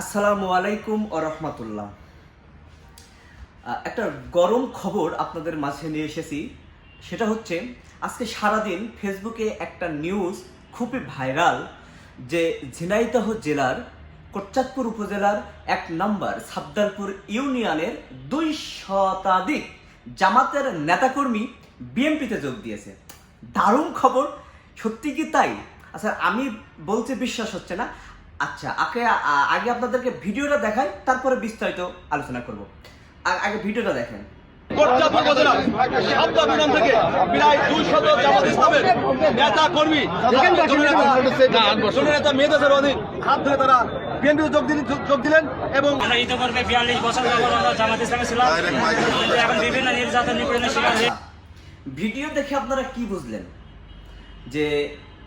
আসসালামু আলাইকুম রহমতুল্লাহ। একটা গরম খবর আপনাদের মাঝে নিয়ে এসেছি। সেটা হচ্ছে, আজকে সারাদিন ফেসবুকে একটা নিউজ খুবই ভাইরাল যে ঝিনাইদহ জেলার, কোটচাঁদপুর উপজেলার এক নম্বর সাবদারপুর ইউনিয়নের দুই শতাধিক জামাতের নেতাকর্মী বিএনপিতে যোগ দিয়েছে। দারুণ খবর, সত্যি কি তাই? আচ্ছা আমি বলতে বিশ্বাস হচ্ছে না। আচ্ছা আগে আগে আপনাদেরকে ভিডিওটা দেখাই তারপরে বিস্তারিত আলোচনা করব। আগে ভিডিওটা দেখেন। কোটচাঁদপুর উপজেলা সাবদা বিমান থেকে প্রায় দুই জামাত ইসলামের নেতা কর্মী। নেতা মেয়েদের হাত ধরে তারা যোগ দিলেন যোগ দিলেন এবং আমরা ইতিপূর্বে বিয়াল্লিশ বছর যাবত আমরা জামাত ইসলামে ছিলাম। এখন বিভিন্ন নির্যাতন নিপীড়নের শিকার ভিডিও দেখে আপনারা কি বুঝলেন? যে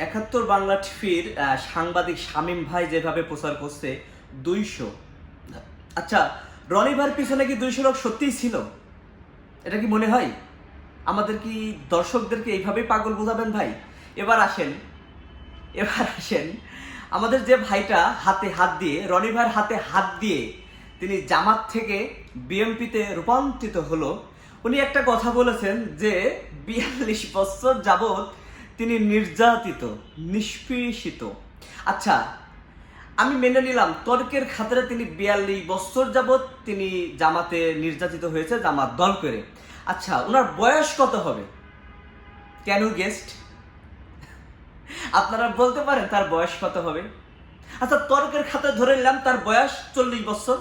একাত্তর বাংলা টিভির সাংবাদিক শামীম ভাই যেভাবে প্রচার করছে, দুইশো। আচ্ছা রনি ভাইয়ের পিছনে কি দুইশো লোক সত্যিই ছিল? এটা কি মনে হয়? আমাদের কি দর্শকদেরকে এইভাবেই পাগল বোঝাবেন ভাই? এবার আসেন এবার আসেন। আমাদের যে ভাইটা হাতে হাত দিয়ে, রনি ভাইয়ের হাতে হাত দিয়ে তিনি জামাত থেকে বিএমপিতে রূপান্তরিত হলো, উনি একটা কথা বলেছেন যে বিয়াল্লিশ বছর যাবৎ তিনি নির্যাতিত, নিষ্পেষিত। আচ্ছা আমি মেনে নিলাম, তর্কের খাতিরে তিনি বিয়াল্লিশ বছর যাবৎ তিনি জামাতে নির্যাতিত হয়েছে, জামাত দল করে। আচ্ছা ওনার বয়স কত হবে? কেন গেস্ট আপনারা বলতে পারেন তার বয়স কত হবে? আচ্ছা তর্কের খাতে ধরে নিলাম তার বয়স চল্লিশ বছর।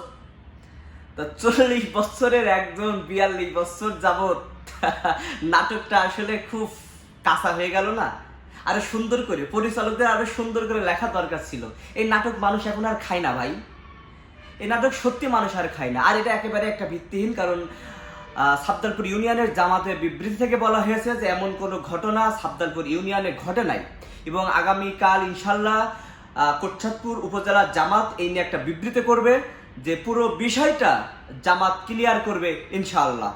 তা চল্লিশ বছরের একজন বিয়াল্লিশ বছর যাবৎ নাটকটা আসলে খুব কাঁচা হয়ে গেল না? আরও সুন্দর করে পরিচালকদের আরও সুন্দর করে লেখা দরকার ছিল। এই নাটক মানুষ এখন আর খায় না ভাই। এই নাটক সত্যি মানুষ আর খায় না। আর এটা একেবারে একটা ভিত্তিহীন কারণ সাবদালপুর ইউনিয়নের জামাতের বিবৃতি থেকে বলা হয়েছে যে এমন কোনো ঘটনা সাবদালপুর ইউনিয়নে ঘটে নাই। এবং আগামীকাল ইনশাল্লাহ আহ, কোটচাঁদপুর উপজেলা জামাত এই নিয়ে একটা বিবৃতি করবে যে পুরো বিষয়টা জামাত ক্লিয়ার করবে ইনশাআল্লাহ।